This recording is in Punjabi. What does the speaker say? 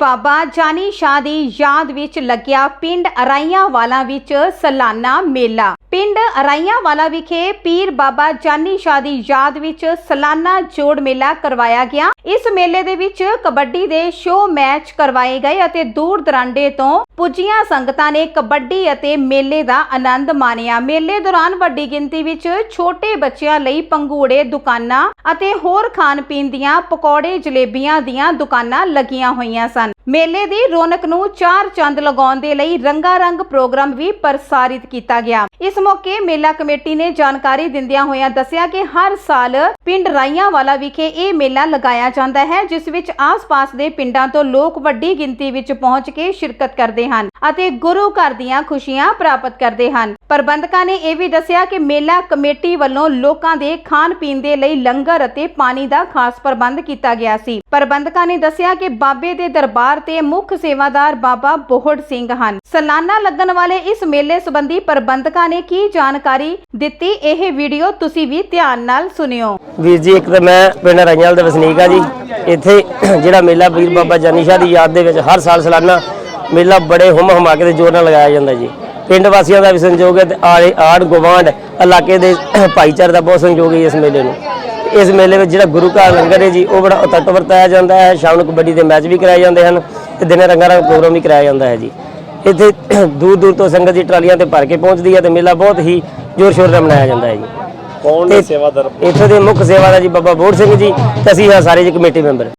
ਬਾਬਾ ਜਾਨੀ ਸ਼ਾਹ ਦੀ ਯਾਦ ਵਿੱਚ ਲੱਗਿਆ ਪਿੰਡ ਅਰਾਈਆਂ ਵਾਲਾ ਵਿੱਚ ਸਾਲਾਨਾ ਮੇਲਾ। ਪਿੰਡ ਅਰਾਈਆਂ ਵਾਲਾ ਵਿਖੇ ਪੀਰ ਬਾਬਾ ਜਾਨੀ ਸ਼ਾਹ ਦੀ ਯਾਦ ਵਿੱਚ ਸਾਲਾਨਾ ਜੋੜ ਮੇਲਾ ਕਰਵਾਇਆ ਗਿਆ। ਇਸ ਮੇਲੇ ਦੇ ਵਿੱਚ ਕਬੱਡੀ ਦੇ ਸ਼ੋਅ ਮੈਚ ਕਰਵਾਏ ਗਏ ਅਤੇ ਦੂਰ ਦਰਾਂਡੇ ਤੋਂ ਪੁੱਜੀਆਂ ਸੰਗਤਾਂ ਨੇ ਕਬੱਡੀ ਅਤੇ ਮੇਲੇ ਦਾ ਆਨੰਦ ਮਾਣਿਆ। ਮੇਲੇ ਦੌਰਾਨ ਵੱਡੀ ਗਿਣਤੀ ਵਿੱਚ ਛੋਟੇ ਬੱਚਿਆਂ ਲਈ ਪੰਗੂੜੇ ਦੁਕਾਨਾਂ ਅਤੇ ਹੋਰ ਖਾਣ ਪੀਣ ਦੀਆਂ ਪਕੌੜੇ ਜਲੇਬੀਆਂ ਦੀਆਂ ਦੁਕਾਨਾਂ ਲੱਗੀਆਂ ਹੋਈਆਂ ਸਨ। ਮੇਲੇ ਦੀ ਰੌਣਕ ਨੂੰ ਚਾਰ ਚੰਦ ਲਗਾਉਣ ਦੇ ਲਈ ਰੰਗਾ ਰੰਗ ਪ੍ਰੋਗਰਾਮ ਵੀ ਪ੍ਰਸਾਰਿਤ ਕੀਤਾ ਗਿਆ। ਇਸ ਮੌਕੇ ਮੇਲਾ ਕਮੇਟੀ ਨੇ ਜਾਣਕਾਰੀ ਦਿੰਦਿਆਂ ਹੋਇਆਂ ਦੱਸਿਆ ਕਿ ਹਰ ਸਾਲ ਪਿੰਡ ਰਾਈਆਂ ਵਾਲਾ ਵਿਖੇ ਇਹ ਮੇਲਾ ਲਗਾਇਆ ਜਾਂਦਾ ਹੈ, ਜਿਸ ਵਿੱਚ ਆਸ-ਪਾਸ ਦੇ ਪਿੰਡਾਂ ਤੋਂ ਲੋਕ ਵੱਡੀ ਗਿਣਤੀ ਵਿੱਚ ਪਹੁੰਚ ਕੇ ਸ਼ਿਰਕਤ ਕਰਦੇ ਹਨ ਅਤੇ ਗੁਰੂ ਘਰ ਦੀਆਂ ਖੁਸ਼ੀਆਂ ਪ੍ਰਾਪਤ ਕਰਦੇ ਹਨ। ਪ੍ਰਬੰਧਕਾਂ ਨੇ ਇਹ ਵੀ ਦੱਸਿਆ ਕਿ ਮੇਲਾ ਕਮੇਟੀ ਵੱਲੋਂ ਲੋਕਾਂ ਦੇ ਖਾਣ ਪੀਣ ਦੇ ਲਈ ਲੰਗਰ ਅਤੇ ਪਾਣੀ ਦਾ ਖਾਸ ਪ੍ਰਬੰਧ ਕੀਤਾ ਗਿਆ ਸੀ। ਪ੍ਰਬੰਧਕਾਂ ਨੇ ਦੱਸਿਆ ਕਿ ਬਾਬੇ ਦੇ ਦਰਬਾਰ ਤੇ ਮੁੱਖ ਸੇਵਾਦਾਰ ਬਾਬਾ ਬੋਹੜ ਸਿੰਘ ਹਨ। ਸਾਲਾਨਾ ਲੱਗਣ ਵਾਲੇ ਇਸ ਮੇਲੇ ਸੰਬੰਧੀ ਪ੍ਰਬੰਧਕਾਂ ਨੇ ਕੀ ਜਾਣਕਾਰੀ ਦਿੱਤੀ? ਇਹ ਵੀਡੀਓ ਤੁਸੀਂ ਵੀ ਧਿਆਨ ਨਾਲ ਸੁਣਿਓ। ਵੀਰ ਜੀ, ਇੱਕ ਤਾਂ ਮੈਂ ਪਿੰਡ ਰਾਈਆਂ ਦੇ ਵਸਨੀਕ ਆ ਜੀ। ਇੱਥੇ ਜਿਹੜਾ ਮੇਲਾ ਵੀਰ ਬਾਬਾ ਜਾਨੀ ਸ਼ਾਹ ਦੀ ਯਾਦ ਦੇ ਵਿੱਚ ਹਰ ਸਾਲ ਸਾਲਾਨਾ ਮੇਲਾ ਬੜੇ ਹੁਮ ਹਮਾਕੇ ਦੇ ਜ਼ੋਰ ਨਾਲ ਲਗਾਇਆ ਜਾਂਦਾ ਜੀ। ਪਿੰਡ ਵਾਸੀਆਂ ਦਾ ਵੀ ਸੰਯੋਗ ਹੈ ਤੇ ਆੜ ਗਵਾਂਡ ਇਲਾਕੇ ਦੇ ਭਾਈਚਾਰੇ ਦਾ ਬਹੁਤ ਸੰਯੋਗ ਹੈ ਇਸ ਮੇਲੇ ਨੂੰ। ਇਸ ਮੇਲੇ ਵਿੱਚ ਜਿਹੜਾ ਗੁਰੂ ਘਰ ਲੰਗਰ ਹੈ ਜੀ ਉਹ ਬੜਾ ਉਤਟ ਵਰਤਾਇਆ ਜਾਂਦਾ ਹੈ। ਸ਼ਾਮ ਨੂੰ ਕਬੱਡੀ ਦੇ ਮੈਚ ਵੀ ਕਰਾਏ ਜਾਂਦੇ ਹਨ ਤੇ ਦਿਨੇ ਰੰਗਾਂ ਰੰਗ ਪ੍ਰੋਗਰਾਮ ਵੀ ਕਰਾਇਆ ਜਾਂਦਾ ਹੈ ਜੀ। ਇੱਥੇ ਦੂਰ ਦੂਰ ਤੋਂ ਸੰਗਤ ਦੀ ਟਰਾਲੀਆਂ ਤੇ ਭਰ ਕੇ ਪਹੁੰਚਦੀ ਹੈ ਤੇ ਮੇਲਾ ਬਹੁਤ ਹੀ ਜ਼ੋਰ ਸ਼ੋਰ ਨਾਲ ਮਨਾਇਆ ਜਾਂਦਾ ਹੈ ਜੀ। ਕੌਣ ਨੇ ਸੇਵਾਦਾਰ? ਇੱਥੇ ਦੇ ਮੁੱਖ ਸੇਵਾਦਾਰ ਜੀ ਬਾਬਾ ਬੋੜ ਸਿੰਘ ਜੀ ਤੇ ਅਸੀਂ ਹਾਂ ਸਾਰੇ ਜੀ ਕਮੇਟੀ ਮੈਂਬਰ।